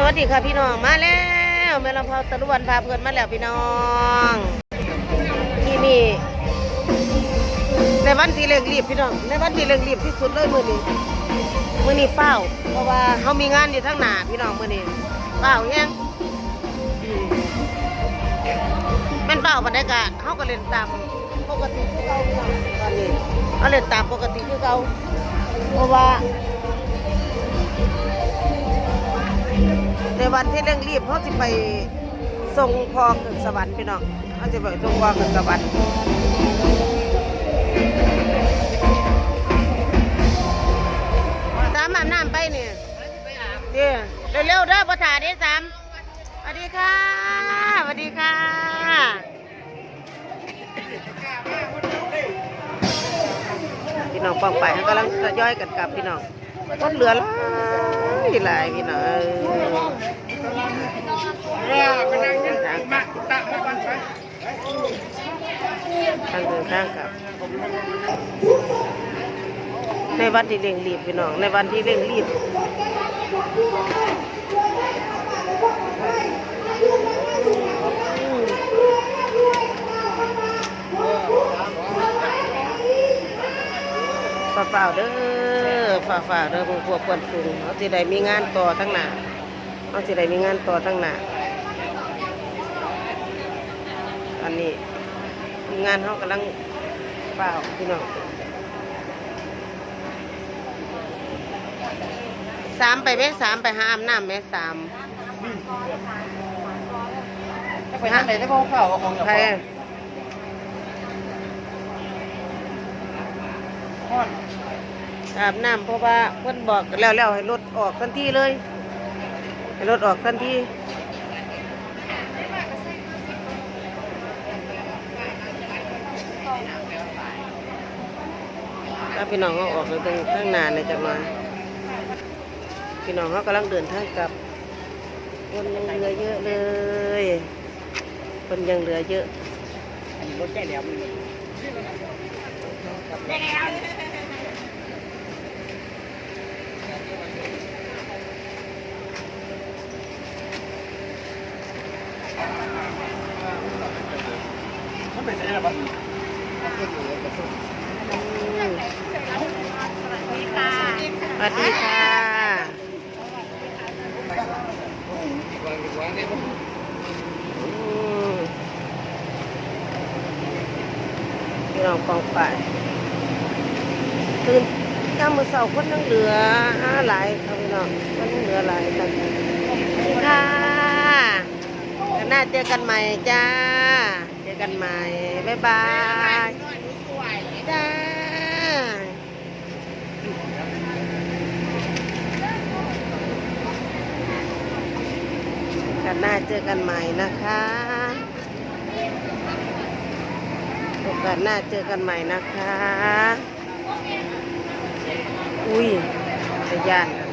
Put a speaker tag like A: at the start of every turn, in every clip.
A: สวัสดีค่ะพี่น้องมาแล้วแม่ลำพาตะลุวันพาเพื่อนมาแล้วพี่น้องที่นี่ในวันที่เร่งรีบพี่น้องในวันที่เร่งรีบที่สุดเลยมื้อนี้มื้อนี้เฝ้าเพราะว่าเขามีงานอยู่ทั้งหนาพี่น้องมื้อนี้เฝ้าแฮงอืมแม่นเฝ้าบรรยากาศเขาก็เล่นตามปกติคือเก่าตอนนี้เขาเล่นตามปกติคือเก่าเพราะว่า ในวันที่เร่งรีบเขาจะไปส่งพอขึ้นสวรรค์พี่น้องเขาจะไปส่งพอขึ้นสวรรค์สามอาบน้ำไปเนี่ยเดี๋ยวเร็วๆเด้อประถาด้สามสวัสดีค่ะสวัสดีค่ะพี่น้องป้องไปกำลังทยอยกันกลับพี่น้องรถเหลือหลา ยหลายพี่น้องเออ
B: ไปนั่งยังมาตะมาบันไป
A: ทางเดินทางครับ ในวันที่เร่งรีบพี่น้องในวันที่เร่งรีบฝ่าฝ่าเด้อ ฝ่าฝ่าๆเด้อพวกพวกควนสูงเขาสิได้มีงานต่อทั้งหน้าเขาสิได้มีงานต่อทั้งหน้าอันนี้ทีมงานเขากำลังเปล่าพี่น้องสามไปไหมสามไปหาอาบน้ำไหมสาม
B: ไปทางไหนได้บ้างเปล่าของอย่า
A: ใคร
B: พ่อน
A: อาบน้ำเพราะว่าเพิ่นบอกแล้วแล้วให้รถออกทันทีเลย ให้รถออกทันทีถ้าพี่น้องเขาออกไปตรงข้างหน้าเนี่ยจะมา พี่น้องเขากำลังเดินทางกลับคนยังเหลือเยอะเลย คนยังเหลือเยอะ
B: รถแก่แหลมมัน เป็นอะไรบ้าง
A: อืม
C: สวัสดีค่ะ
A: สวัสดีค่ะอืมพี่น้องกองไปตื่นย่ามมือเสาคนนั่งเหลือห้าหลายครับพี่น้องคนนั่งเหลือหลายครับสวัสดีค่ะกันหน้าเจอกันใหม่จ้าเจอ กันใหม่ บ๊ายบาย จ้ากันหน้าเจอกันใหม่นะคะโอกาสหน้าเจอกันใหม่นะคะ อุ้ยจะยานกัน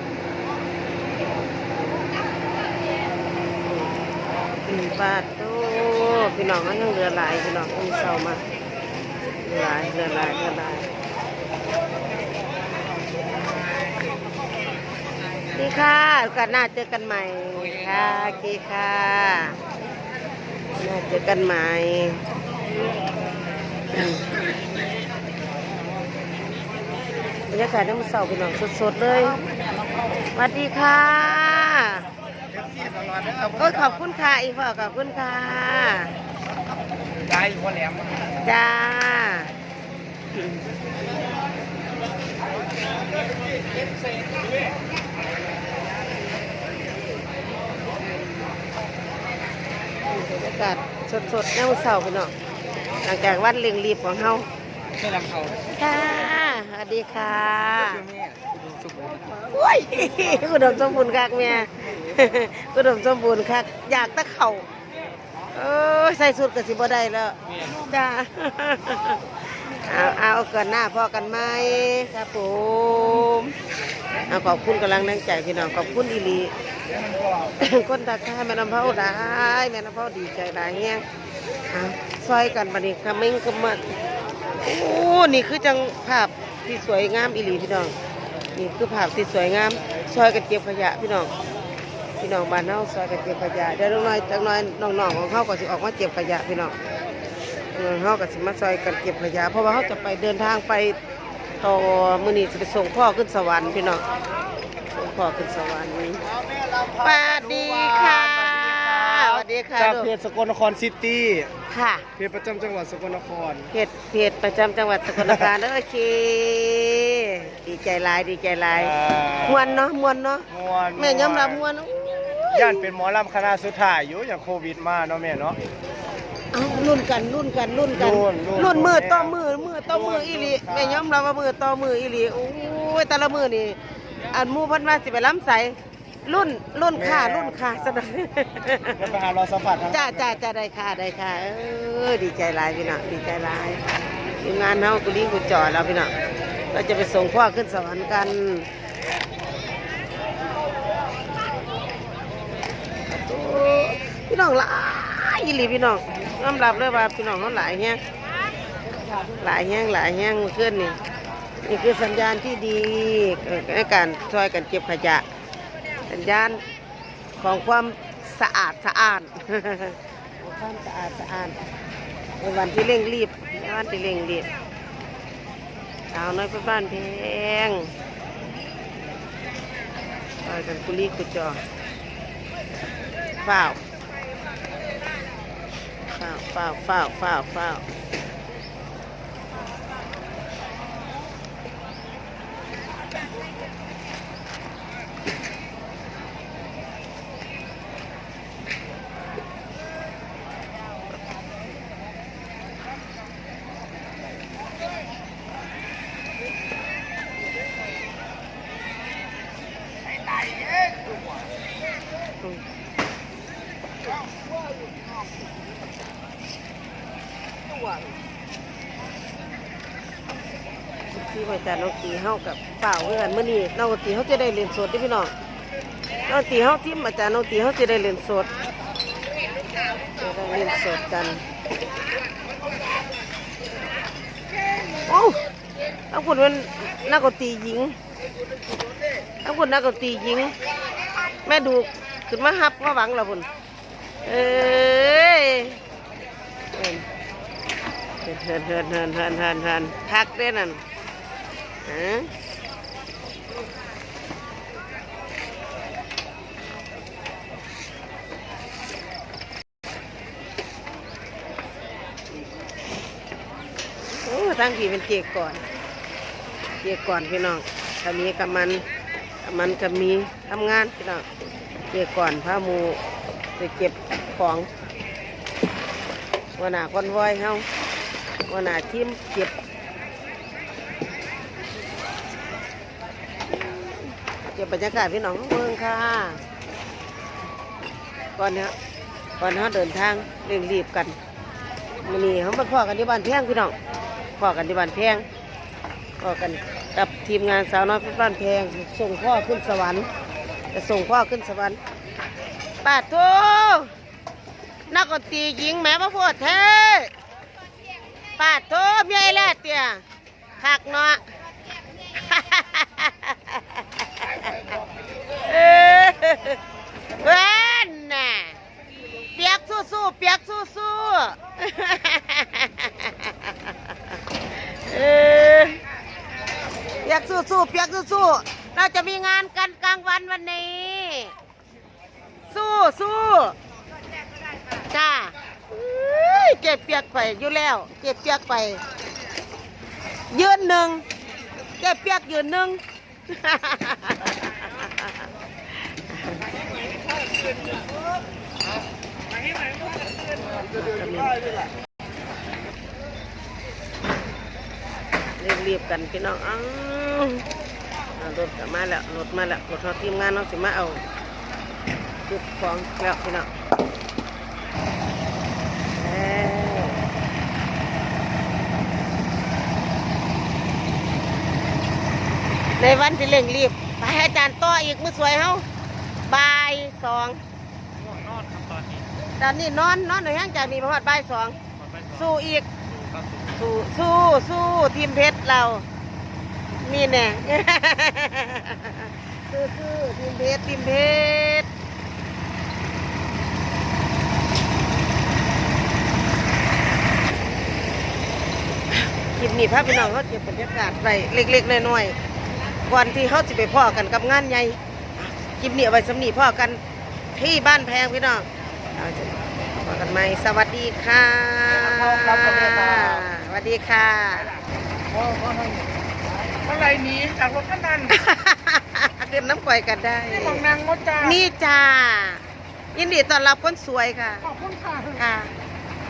A: ปาดโต พี่น้องก็ยังเหลือลายพี่น้องอุ้มเศร้ามาเหลือลายเหลือลายเหลือลายดีค่ะโอกาสหน้าเจอกันใหม่ค่ะโอเคค่ะหน้าเจอกันใหม่บรรยากาศน้ำเสาพี่น้องสดๆเลยสวัสดีค่ะโอ้ขอบคุณค่ะอีกพ่อขอบคุณค่ะ
B: ได้พ่อแหลม
A: จ้าบรรยากาศสดๆแนวเสาพี่น้องหลังจากวันเร่งรีบของเฮา
B: เสื้อลำเขา
A: ค่ะสวัสดีค่ะ
B: ชื่อแม่สุขเลย
A: โอ้ยอุดมสมบูรณ์คักแม่อุดมสมบูรณ์คักอยากตะเข่า เออใส่สุดก็สิบ่ได้แล้ว
B: แม่
A: จ้าเอาเอากันหน้าพอกันไหมครับผมเอาขอบคุณกำลังแรงใจพี่น้องขอบคุณอีหลีคนตาค่าแม่น้ำเผาได้แม่น้ำเผาดีใจหลายเงี้ยเอาซอยกันบัดนี้คำมิ่งก็มาโอ้นี่คือจังภาพที่สวยงามอีหลีพี่น้องนี่คือภาพที่สวยงามซอยกันเก็บขยะพี่น้อง พี่น้องบ้านเฮาซอยกันเก็บขยะเดี๋ยวน้อยจักหน้อยน้องๆของเขาก็สิออกมาเก็บขยะพี่น้องเออเฮาก็สิมาซอยกันเก็บขยะเพราะว่าเฮาจะไปเดินทางไปต่อมื้อนี้สิไปส่งพ่อขึ้นสวรรค์พี่น้องส่งพ่อขึ้นสวรรค์สวัสดีค่ะสวัสดีค่ะ
B: จาก
A: ลูก
B: เพจสกลนครซิตี้
A: ค่ะ
B: เพจประจำจังหวัดสกลนคร
A: เพจเพจประจำจังหวัดสกลนครโอเคดีใจหลายดีใจหลายมวนเนาะมวนเนาะ
B: มวน
A: แม่ยอมรับมวน
B: ย่านเป็นหมอลำคณะสุดท้ายอยู่อย่างโควิดมาเนาะแม่เนาะ
A: เอารุ่นกันรุ่นกันรุ่นกัน
B: รุ่นรุ่น
A: รุ่นมือ
B: แม่
A: ต่อมือมือต่อมืออีหลี
B: รุ่น
A: แม่ยอมรับว่ามือต่อมืออีหลีโอ้ยแต่ละมือนี่อันหมู่เพันว่าสิไปล้ำใสรุ่นรุ่นค่ะรุ่นค่ะสนับ
B: เดี๋ยวไปหารอสัมผัสทาง
A: จ้าจ้าจ้าได้ค่ะได้ค่ะเออดีใจหลายพี่น้องดีใจหลายทีมงานเฮากุลีกุจอแล้วพี่น้องเราจะไปส่งพ่อขึ้นสวรรค์กันโอ้ พี่น้องหลายอีหลีพี่น้องยอมรับเลยว่าพี่น้องเขาหลายแฮงหลายแฮงหลายแฮงเมื่อนนี่นี่คือสัญญาณที่ดีในการช่วยกันเก็บขยะ สัญญาณของความสะอาดสะอาดความสะอาดสะอาดในวันที่เร่งรีบในวันที่เร่งรีบสาวน้อยไปบ้านเพงไปกันกุลีกุจอ ฝ้าฝ้าวฝ้าวฝ้าวฝ้าวฝ้า ที่มาจากน้องตีเฮากับเปล่าเพื่อนเมื่อนี้น้องตีเขาจะได้เรียนสดที่พี่น้องน้องตีเฮาที่มาจากน้องตีเขาจะได้เรียนสดจะได้เรียนสดกันโอ้ทั้งคนเป็นนักดนตรีหญิงทั้งคนนักดนตรีหญิง แม่ดูขึ้นมาฮับมาหวังเราพุ่นเอ้ยเอิ้นเฮินเฮินเฮินเฮินเฮินเฮินคักเด้นั่น ฮะโอ้ทั้งทีเป็นเกียกก่อน เกียกก่อนพี่น้องถ้ามีกับมันกับมันกับมีทำงานพี่น้องเกียกก่อนพามูไปเก็บของวันหน้าคอนวอยเฮาวันหน้าทีมเก็บ ก็บบรรยากาศพี่น้องเมืองค่ะก่อนเนี้ยก่อนเขาเดินทางเร่งรีบกันมื้อนี้เขามาพ่อกันที่บ้านแพงพี่น้องพ่อกันที่บ้านแพงพ่อกันกับทีมงานสาวน้อยพชรบ้านแพงส่งพ่อขึ้นสวรรค์จะส่งพ่อขึ้นสวรรค์ป้าทูนักดนตรีหญิงแม่มาพูดเท้ป้าทูเมียไอ้แลดเตี่ยคักเนาะ เออ เว้นน่ะเปียกสู้สู้ๆเปียกสู้สู้ๆเออเปียกสู้สู้ๆเปียกสู้สู้ๆเราจะมีงานกันกลางวันวันนี้ สู้สู้จ้าเอ้ยเก็บเปียกไปอยู่แล้ว เก็บเปียกไป ยืนหนึ่งเก็บเปียกยืนหนึ่ง เรียบๆกันพี่น้องอ้าวรถกลับมาแล้วรถมาแล้วรถทีมงานเราสิมาเอาจุดของแล้วพี่น้องในวันที่เร่งรีบไปให้อาจารย์ต่ออีกมือสวยเฮา สอง
B: นอนครับตอนนี้
A: ตอนนี้นอนนอนหน่อยแห้งใจมีพมาหอดบ่ายสองสองสู้อีกสู้สู้สู้ทีมเพชรเรา นี่แน่ สู้สู้ทีมเพชรทีมเพชรคลิปนี้พาพี่น้องเขาเก็บบรรยากาศไปเล็กๆน้อยๆก่อนที่เขาจะไปพ่อกันกับงานใหญ่ ลิปนี้เอาไว้สำนีพ่อกันที่บ้านแพงพี่น้องเอาจะพ่อกันไหมสวัสดีค่ะ
B: ครับสวัสดีครับ
A: สวัสดีค่ะ
B: เมื่อไรหนี้จากรถคันนั้น
A: ขึ้นน้ำก่อยกันได้
B: นี่มองนางมดจ้า
A: นี่จ้ายินดีต้อนรับคนสวยค่ะ
B: ขอบคุณค่ะ
A: ค่ะ